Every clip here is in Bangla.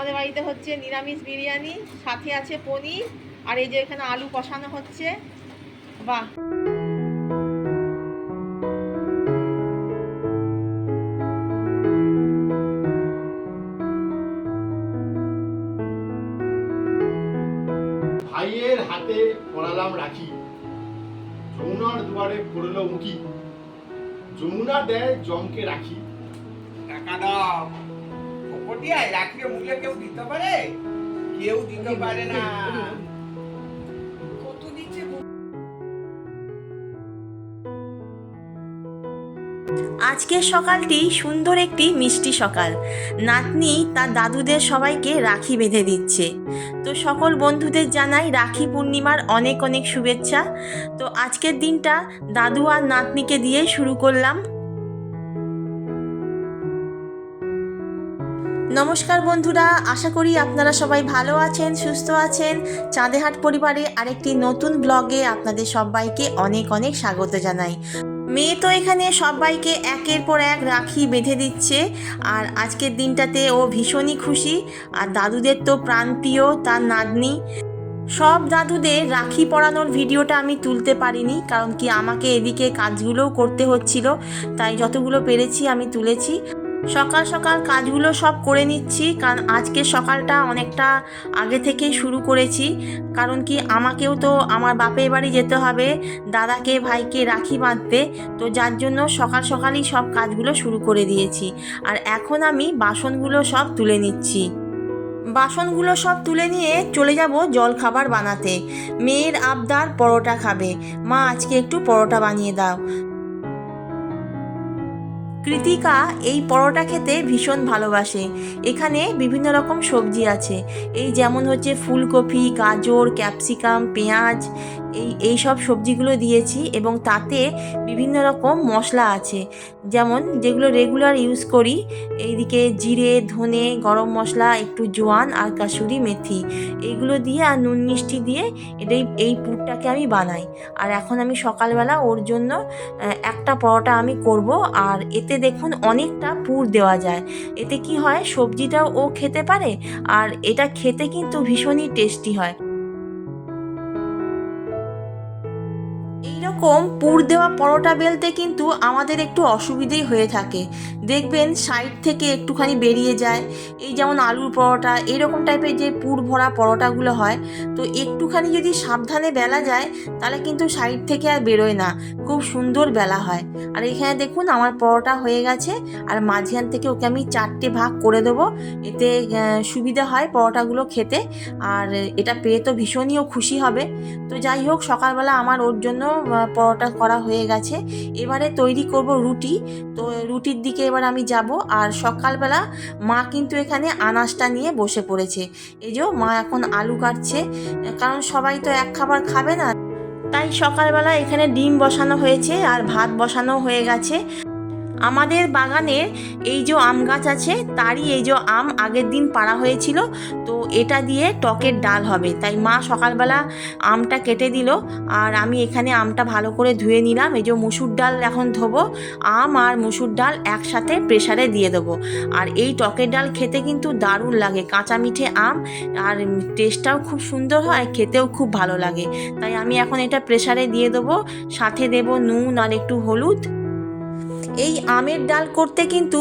আমাদের বাড়িতে হচ্ছে নিরামিষ বিরিয়ানি সাথে আছে পনির আর এই যে এখানে আলু কষানো হচ্ছে। বাহ! ভাইয়ের হাতে পড়ালাম রাখি। যমুনার দুয়ারে পড়ল উঁকি। যমুনা দেয় জমকে রাখি। টাকা দাও। মূল্যে কেউ দিতে পারে? কেউ দিতে পারে না। আজকের সকালটি সুন্দর একটি মিষ্টি সকাল। নাতনি তার দাদুদের সবাইকে রাখি বেঁধে দিচ্ছে। তো সকল বন্ধুদের জানাই রাখি পূর্ণিমার অনেক অনেক শুভেচ্ছা। তো আজকের দিনটা দাদু আর নাতনিকে দিয়ে শুরু করলাম। নমস্কার বন্ধুরা, আশা করি আপনারা সবাই ভালো আছেন, সুস্থ আছেন। চাঁদেহাট পরিবারে আরেকটি নতুন ব্লগে আপনাদের সবাইকে অনেক অনেক স্বাগত জানাই। মেয়ে তো এখানে সবাইকে একের পর এক রাখি বেঁধে দিচ্ছে, আর আজকের দিনটাতে ও ভীষণই খুশি, আর দাদুদের তো প্রাণপ্রিয় তার নাতনি। সব দাদুদের রাখি পরানোর ভিডিওটা আমি তুলতে পারিনি, কারণ কি আমাকে এদিকে কাজগুলোও করতে হচ্ছিল, তাই যতগুলো পেরেছি আমি তুলেছি। সকাল সকাল কাজগুলো সব করে নিচ্ছি, কারণ আজকে সকালটা অনেকটা আগে থেকেই শুরু করেছি। কারণ কি, আমাকেও তো আমার বাপের বাড়ি যেতে হবে, দাদাকে, ভাইকে রাখি বাঁধতে। তো যার জন্য সকাল সকালই সব কাজগুলো শুরু করে দিয়েছি। আর এখন আমি বাসনগুলো সব তুলে নিচ্ছি। বাসনগুলো সব তুলে নিয়ে চলে যাব জল খাবার বানাতে। মেয়ের আবদার পরোটা খাবে। মা, আজকে একটু পরোটা বানিয়ে দাও। কৃতিকা এই পরোটা খেতে ভীষণ ভালোবাসে। এখানে বিভিন্ন রকম সবজি আছে। এই যেমন হচ্ছে ফুলকপি, গাজর, ক্যাপসিকাম, পেঁয়াজ এই এই সব সবজিগুলো দিয়েছি এবং তাতে বিভিন্ন রকম মশলা আছে। যেমন যেগুলো রেগুলার ইউজ করি, এইদিকে জিরে, ধনে, গরম মশলা, একটু জোয়ান আর কাসুরি মেথি। এইগুলো দিয়ে আর নুন মিষ্টি দিয়ে এটাই, এই পুরটাকে আমি বানাই। আর এখন আমি সকালবেলা ওর জন্য একটা পরোটা আমি করব আর এতে দেখুন অনেকটা পুর দেওয়া যায়। এতে কি হয়, সবজিটাও ও খেতে পারে আর এটা খেতে কিন্তু ভীষণই টেস্টি হয়। এইরকম পুর দেওয়া পরোটা বেলতে কিন্তু আমাদের একটু অসুবিধেই হয়ে থাকে। দেখবেন সাইড থেকে একটুখানি বেরিয়ে যায়। এই যেমন আলুর পরোটা, এরকম টাইপের যে পুর ভরা পরোটাগুলো হয়, তো একটুখানি যদি সাবধানে বেলা যায়, তাহলে কিন্তু সাইড থেকে আর বেরোয় না। খুব সুন্দর বেলা হয়। আর এখানে দেখুন আমার পরোটা হয়ে গেছে, আর মাঝখান থেকে ওকে আমি চারটে ভাগ করে দেবো। এতে সুবিধা হয় পরোটাগুলো খেতে। আর এটা পেয়ে তো ভীষণইও খুশি হবে। তো যাই হোক, সকালবেলা আমার ওর জন্য পরোটা করা হয়ে গেছে। এবারে তৈরি করব রুটি। তো রুটির দিকে এবার আমি যাব। আর সকালবেলা মা কিন্তু এখানে আনাজটা নিয়ে বসে পড়েছে। এই যে মা এখন আলু কাটছে। কারণ সবাই তো এক খাবার খাবে না। তাই সকালবেলা এখানে ডিম বসানো হয়েছে আর ভাত বসানো হয়ে গেছে। আমাদের বাগানের এই যে আম গাছ আছে, তারই এই যে আম আগের দিন পাড়া হয়েছিল, তো এটা দিয়ে টকের ডাল হবে। তাই মা সকালবেলা আমটা কেটে দিল, আর আমি এখানে আমটা ভালো করে ধুয়ে নিলাম। এই যে মুসুর ডাল এখন ধোবো, আম আর মুসুর ডাল একসাথে প্রেসারে দিয়ে দেবো। আর এই টকের ডাল খেতে কিন্তু দারুণ লাগে, কাঁচা মিঠে আম, আর টেস্টটাও খুব সুন্দর হয়, খেতেও খুব ভালো লাগে। তাই আমি এখন এটা প্রেসারে দিয়ে দেবো, সাথে দেব নুন আর একটু হলুদ। এই আমের ডাল করতে কিন্তু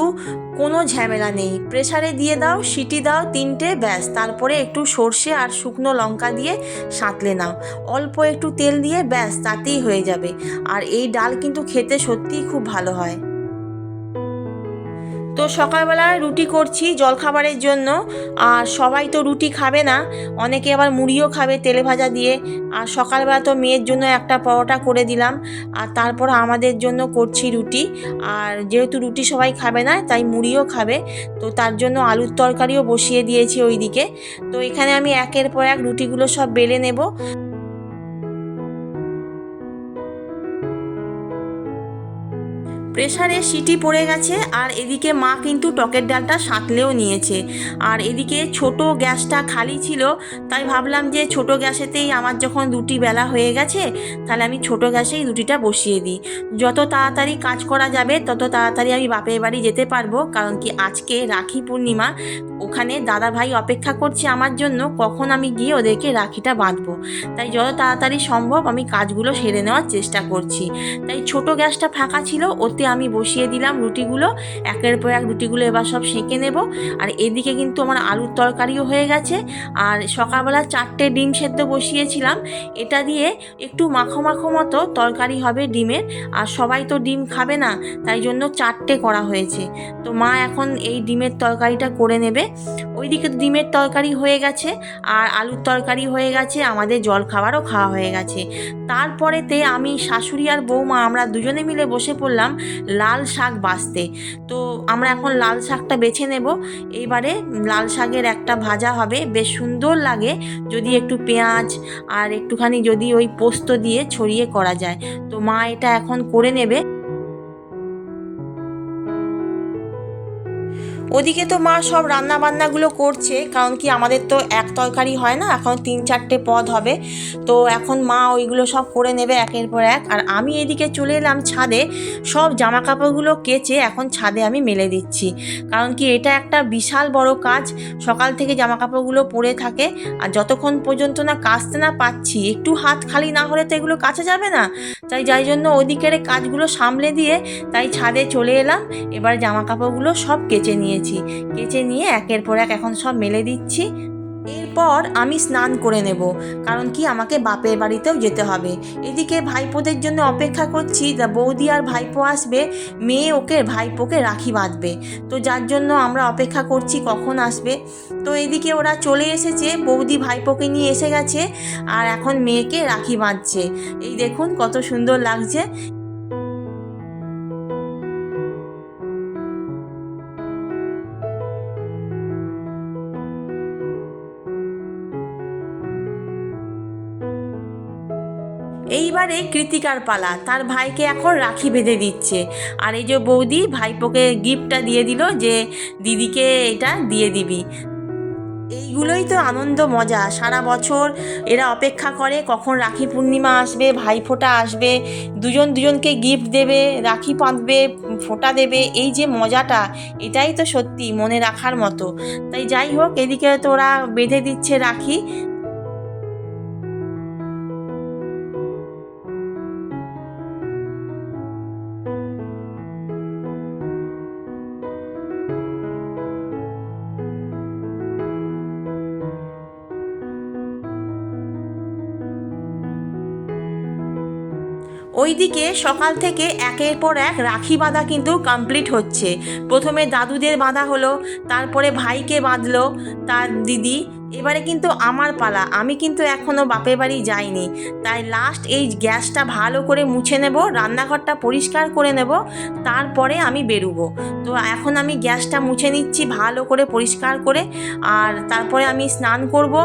কোনো ঝামেলা নেই। প্রেসারে দিয়ে দাও, সিটি দাও, তিনটে, ব্যাস। তারপরে একটু সর্ষে আর শুকনো লঙ্কা দিয়ে সাঁতলে নাও। অল্প একটু তেল দিয়ে, ব্যাস, তাতেই হয়ে যাবে। আর এই ডাল কিন্তু খেতে সত্যিই খুব ভালো হয়। তো সকালবেলা রুটি করছি জলখাবারের জন্য। আর সবাই তো রুটি খাবে না, অনেকে আবার মুড়িও খাবে তেলে ভাজা দিয়ে। আর সকালবেলা তো মেয়ের জন্য একটা পরোটা করে দিলাম, আর তারপর আমাদের জন্য করছি রুটি। আর যেহেতু রুটি সবাই খাবে না, তাই মুড়িও খাবে, তো তার জন্য আলুর তরকারিও বসিয়ে দিয়েছি ওইদিকে। তো এখানে আমি একের পর এক রুটিগুলো সব বেলে নেব। প্রেসারে সিটি পড়ে গেছে আর এদিকে মা কিন্তু টকের ডালটা সাঁতলেও নিয়েছে। আর এদিকে ছোট গ্যাসটা খালি ছিল, তাই ভাবলাম যে ছোট গ্যাসেতেই আমার যখন দুটি বেলা হয়ে গেছে, তাহলে আমি ছোট গ্যাসেই রুটিটা বসিয়ে দিই। যত তাড়াতাড়ি কাজ করা যাবে, তত তাড়াতাড়ি আমি বাপের বাড়ি যেতে পারব, কারণ কি আজকে রাখি পূর্ণিমা, ওখানে দাদা ভাই অপেক্ষা করছে আমার জন্য, কখন আমি গিয়ে ওদেরকে রাখিটা বাঁধবো। তাই যত তাড়াতাড়ি সম্ভব আমি কাজগুলো সেরে নেওয়ার চেষ্টা করছি। তাই ছোট গ্যাসটা ফাঁকা ছিল ওতে আমি বসিয়ে দিলাম রুটিগুলো। একের পর এক রুটিগুলো এবার সব সেঁকে নেব। আর এদিকে কিন্তু আমার আলুর তরকারিও হয়ে গেছে। আর সকালবেলা চারটে ডিম সেদ্ধ বসিয়েছিলাম। এটা দিয়ে একটু মাখো মাখো মতো তরকারি হবে ডিমের। আর সবাই তো ডিম খাবে না, তাই জন্য চারটে করা হয়েছে। তো মা এখন এই ডিমের তরকারিটা করে নেবে। ওইদিকে তো ডিমের তরকারি হয়ে গেছে আর আলুর তরকারি হয়ে গেছে, আমাদের জল খাবারও খাওয়া হয়ে গেছে। তারপরেতে আমি শাশুড়ি আর বৌমা আমরা দুজনে মিলে বসে পড়লাম লাল শাক বাছতে তো আমরা এখন লাল শাকটা বেছে নেব। এইবারে লাল শাকের একটা ভাজা হবে। বেশ সুন্দর লাগে যদি একটু পেঁয়াজ আর একটুখানি যদি ওই পোস্ত দিয়ে ছড়িয়ে করা যায়। তো মা এটা এখন করে নেবে। ওদিকে তো মা সব রান্না বান্নাগুলো করছে, কারণ কি আমাদের তো এক তরকারি হয় না, এখন তিন চারটে পদ হবে। তো এখন মা ওইগুলো সব করে নেবে একের পর এক। আর আমি এদিকে চলে এলাম ছাদে, সব জামা কাপড়গুলো কেচে এখন ছাদে আমি মেলে দিচ্ছি। কারণ কি এটা একটা বিশাল বড় কাজ, সকাল থেকে জামা কাপড়গুলো পরে থাকে, আর যতক্ষণ পর্যন্ত না কাচতে না পাচ্ছি, একটু হাত খালি না হলে তো এগুলো কাচা যাবে না। তাই যাই জন্য ওদিকের কাজগুলো সামলে দিয়ে তাই ছাদে চলে এলাম, এবার জামা কাপড়গুলো সব কেচে নিয়েছি কেচে নিয়ে একের পর এক এখন সব মেলে দিচ্ছি। এরপর আমি স্নান করে নেব, কারণ কি আমাকে বাপের বাড়িতেও যেতে হবে। এদিকে ভাইপোদের জন্য অপেক্ষা করছি বৌদি আর ভাইপো আসবে, মেয়ে ওকে ভাইপোকে রাখি বাঁধবে। তো যার জন্য আমরা অপেক্ষা করছি কখন আসবে। তো এদিকে ওরা চলে এসেছে, বৌদি ভাইপোকে নিয়ে এসে গেছে, আর এখন মেয়েকে রাখি বাঁধছে। এই দেখুন কত সুন্দর লাগছে। এইবারে কৃতিকার পালা। তার ভাইকে এখন রাখি বেঁধে দিচ্ছে। আর এই যে বৌদি, ভাইপোকে গিফটটা দিয়ে দিল যে, দিদিকে এটা দিয়ে দিবি। এইগুলোই তো আনন্দ, মজা। সারা বছর এরা অপেক্ষা করে কখন রাখি পূর্ণিমা আসবে, ভাইফোঁটা আসবে, দুজন দুজনকে গিফট দেবে, রাখি বাঁধবে, ফোঁটা দেবে। এই যে মজাটা, এটাই তো সত্যি মনে রাখার মতো। তাই যাই হোক, এদিকে তো ওরা বেঁধে দিচ্ছে রাখি। ওইদিকে সকাল থেকে একের পর এক রাখি বাঁধা কিন্তু কমপ্লিট হচ্ছে। প্রথমে দাদুদের বাঁধা হলো, তারপরে ভাইকে বাঁধলো, তার দিদি এবারে কিন্তু আমার পালা। আমি কিন্তু এখনও বাপের বাড়ি যাইনি। তাই লাস্ট এই গ্যাসটা ভালো করে মুছে নেব, রান্নাঘরটা পরিষ্কার করে নেব, তারপরে আমি বেরোবো। তো এখন আমি গ্যাসটা মুছে নিচ্ছি ভালো করে পরিষ্কার করে, আর তারপরে আমি স্নান করব।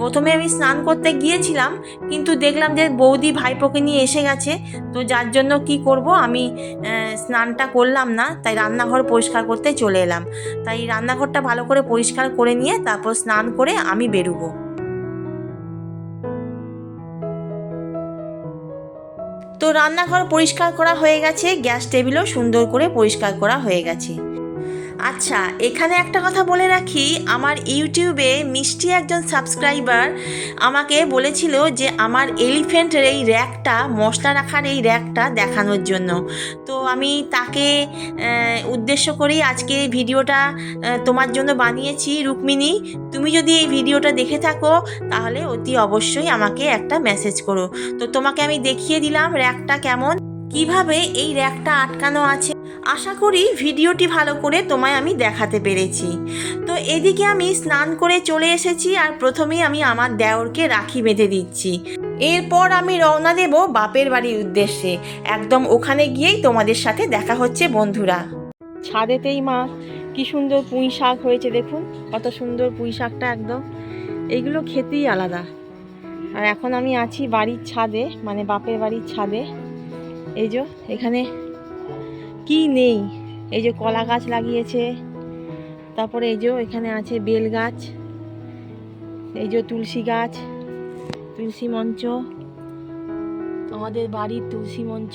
প্রথমে আমি স্নান করতে গিয়েছিলাম, কিন্তু দেখলাম যে বৌদি ভাইপোকে নিয়ে এসে গেছে। তো যার জন্য কি করব, আমি স্নানটা করলাম না, তাই রান্নাঘর পরিষ্কার করতে চলে এলাম। তাই রান্নাঘরটা ভালো করে পরিষ্কার করে নিয়ে তারপর স্নান করে আমি বেরোবো। তো রান্নাঘর পরিষ্কার করা হয়ে গেছে, গ্যাস টেবিলও সুন্দর করে পরিষ্কার করা হয়ে গেছে। আচ্ছা এখানে একটা কথা বলে রাখি, আমার ইউটিউবে মিষ্টি একজন সাবস্ক্রাইবার আমাকে বলেছিল যে আমার এলিফ্যান্টের এই র্যাকটা, মশলা রাখার এই র্যাকটা দেখানোর জন্য। তো আমি তাকে উদ্দেশ্য করেই আজকে এই ভিডিওটা তোমার জন্য বানিয়েছি। রুক্মিণী, তুমি যদি এই ভিডিওটা দেখে থাকো, তাহলে অতি অবশ্যই আমাকে একটা মেসেজ করো। তো তোমাকে আমি দেখিয়ে দিলাম র্যাকটা কেমন, কীভাবে এই র্যাকটা আটকানো আছে। আশা করি ভিডিওটি ভালো করে তোমায় আমি দেখাতে পেরেছি। তো এদিকে আমি স্নান করে চলে এসেছি আর প্রথমেই আমি আমার দেওরকে রাখি বেঁধে দিচ্ছি। এরপর আমি রওনা দেব বাপের বাড়ির উদ্দেশ্যে। একদম ওখানে গিয়েই তোমাদের সাথে দেখা হচ্ছে বন্ধুরা। ছাদেতেই মা, কি সুন্দর পুঁই শাক হয়েছে দেখুন, কত সুন্দর পুঁই শাকটা একদম। এইগুলো খেতেই আলাদা। আর এখন আমি আছি বাড়ির ছাদে মানে বাপের বাড়ির ছাদে। এই যে, এখানে কি নেই? এই যে কলা গাছ লাগিয়েছে। তারপরে এই যে এখানে আছে বেল গাছ। এই যে তুলসী গাছ, তুলসী মঞ্চ। আমাদের বাড়ির তুলসী মঞ্চ।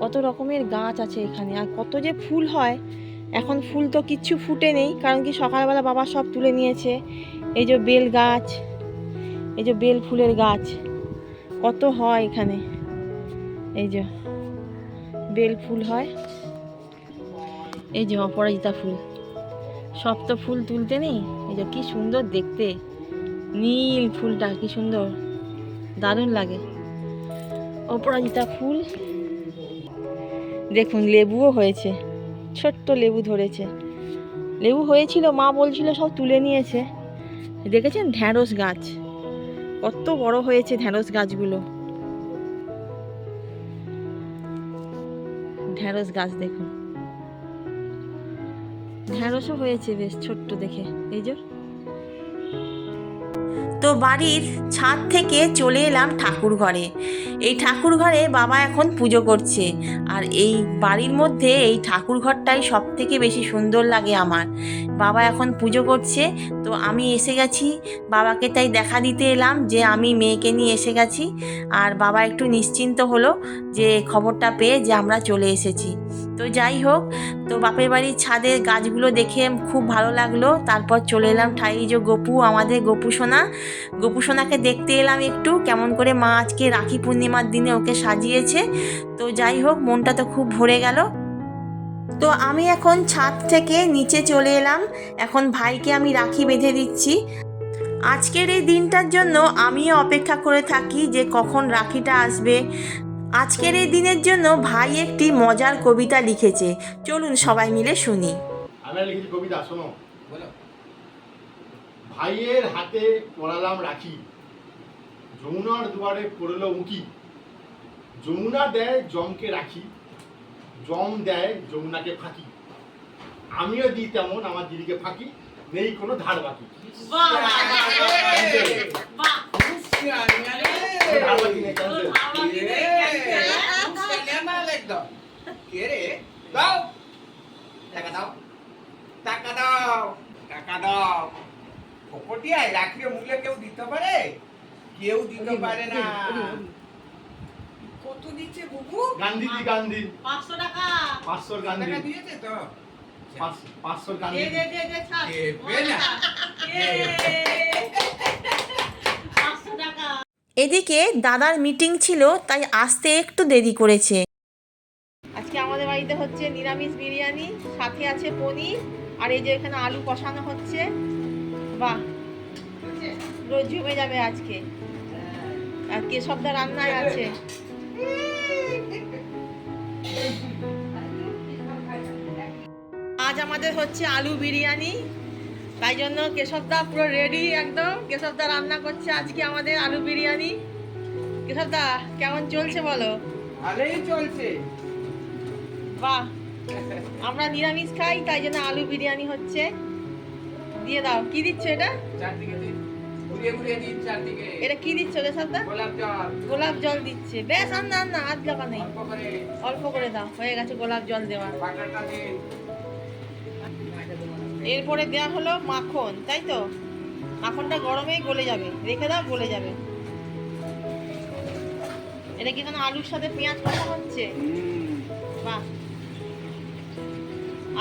কত রকমের গাছ আছে এখানে। আর কত যে ফুল হয়, এখন ফুল তো কিচ্ছু ফুটে নেই, কারণ কি সকালবেলা বাবা সব তুলে নিয়েছে। এই যে বেল গাছ, এই যে বেল ফুলের গাছ। কত হয় এখানে। এই যে বেল ফুল হয়। এই যে অপরাজিতা ফুল। সব তো ফুল তুলতে নেই? এই যে কি সুন্দর দেখতে। নীল ফুলটা, কি সুন্দর। দারুণ লাগে। অপরাজিতা ফুল। দেখুন, লেবুও হয়েছে। ছোট্ট লেবু ধরেছে। লেবু হয়েছিল, মা বলছিল সব তুলে নিয়েছে। দেখেছেন? ঢ্যাঁড়স গাছ। কত বড় হয়েছে ঢ্যাঁড়স গাছগুলো। ঢ্যাঁড়স গাছ দেখুন। ঢ্যাঁড়সও হয়েছে বেশ ছোট্ট দেখে। এই যে। তো বাড়ির ছাদ থেকে চলে এলাম ঠাকুর ঘরে। এই ঠাকুর ঘরে বাবা এখন পুজো করছে আর এই বাড়ির মধ্যে এই ঠাকুর ঘরটাই সব থেকে বেশি সুন্দর লাগে আমার। বাবা এখন পুজো করছে, তো আমি এসে গেছি। বাবাকে তাই দেখা দিতে এলাম যে আমি মেয়েকে নিয়ে এসে গেছি আর বাবা একটু নিশ্চিন্ত হলো যে খবরটা পেয়ে যে আমরা চলে এসেছি। তো যাই হোক তো বাপের বাড়ির ছাদের গাছগুলো দেখে খুব ভালো লাগল। তারপর চলে এলাম ঠাই যে গপু, আমাদের গপু সোনা। গপু সোনাকে দেখতে এলাম একটু, কেমন করে মা আজকে রাখি পূর্ণিমার দিনে ওকে সাজিয়েছে। তো যাই হোক, মনটা তো খুব ভরে গেল। তো আমি এখন ছাদ থেকে নিচে চলে এলাম। এখন ভাইকে আমি রাখি বেঁধে দিচ্ছি। আজকের এই দিনটার জন্য আমিও অপেক্ষা করে থাকি যে কখন রাখিটা আসবে। আজকের এই দিনের জন্য ভাই একটি মজার কবিতা লিখেছে। চলুন সবাই মিলে শুনি। আমি লিখেছি কবিতা শোনো। ভাইয়ের হাতে পড়ালাম রাখি। যমুনার দুয়ারে পড়ল উঁকি। যমুনা দেয় জমকে রাখি। জম দেয় যমুনাকে ফাঁকি। আমিও দিই তেমন আমার দিদিকে ফাঁকি নেই কোনো ধার বাকি ধার বাকি নেই cancel। কে রে দাও টাকা দাও টাকা দাও টাকা দাও ফোকটিয়ায় রাখিয়ে মূল্যে কেউ দিতে পারে কেউ দিতে পারে না। কত দিচ্ছে বুবু? গান্ধীজি গান্ধী। পাঁচশো টাকা। পাঁচশোর গান্ধী টাকা দিয়েছে তো? পাঁচ- পাঁচশোর গান্ধী। দে দে দে ছাড়। পাঁচশো টাকা। এদিকে দাদার মিটিং ছিল তাই আসতে একটু দেরি করেছে। আজকে আমাদের বাড়িতে হচ্ছে নিরামিষ বিরিয়ানি সাথে আছে পনির আর এই যে এখানে আলু কষানো হচ্ছে। বাহ রোজ জমে যাবে আজকে। আর কেশবদা রান্নায় আছে। আজ আমাদের হচ্ছে আলু বিরিয়ানি তাই জন্য কেশবদা পুরো রেডি একদম। কেশবদা রান্না করছে আজকে আমাদের আলু বিরিয়ানি। কেশবদা কেমন চলছে বলো? ভালোই চলছে। বাহ আমরা নিরামিষ খাই তাই জন্য আলু বিরিয়ানি হচ্ছে। দিয়ে দাও কি দিচ্ছ এটা? চারদিকে এটা কি দিচ্ছ রে সাদা গোলাপ জল। দিচ্ছে। বেশ আর না না আর দরকার নেই। অল্প করে। দাও হয়ে গেছে গোলাপ জল দেওয়া। এরপরে দেওয়া হলো মাখন তাই তো? মাখনটা গরমেই গলে যাবে। রেখে দাও গলে যাবে। এটা কি এখানে আলুর সাথে পেঁয়াজ কষা হচ্ছে? বাহ।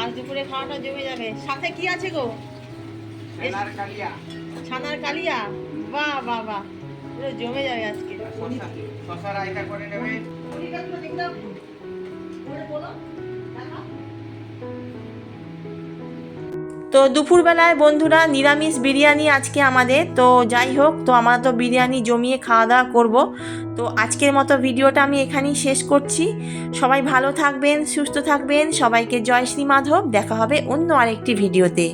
আজ দুপুরে খাওয়াটা জমে যাবে। সাথে কি আছে গো? ছানার কালিয়া? বাহ বাহ বাহ। জমে যাবে আজকে। শসা রায়তা করে নেবে। তো দুপুরবেলায় বন্ধুরা নিরামিষ বিরিয়ানি আজকে আমাদের। তো যাই হোক তো আমরা তো বিরিয়ানি জমিয়ে খাওয়া দাওয়া করব। তো আজকের মতো ভিডিওটা আমি এখানেই শেষ করছি। সবাই ভালো থাকবেন সুস্থ থাকবেন। সবাইকে জয় শ্রী মাধব। দেখা হবে অন্য আরেকটি ভিডিওতে।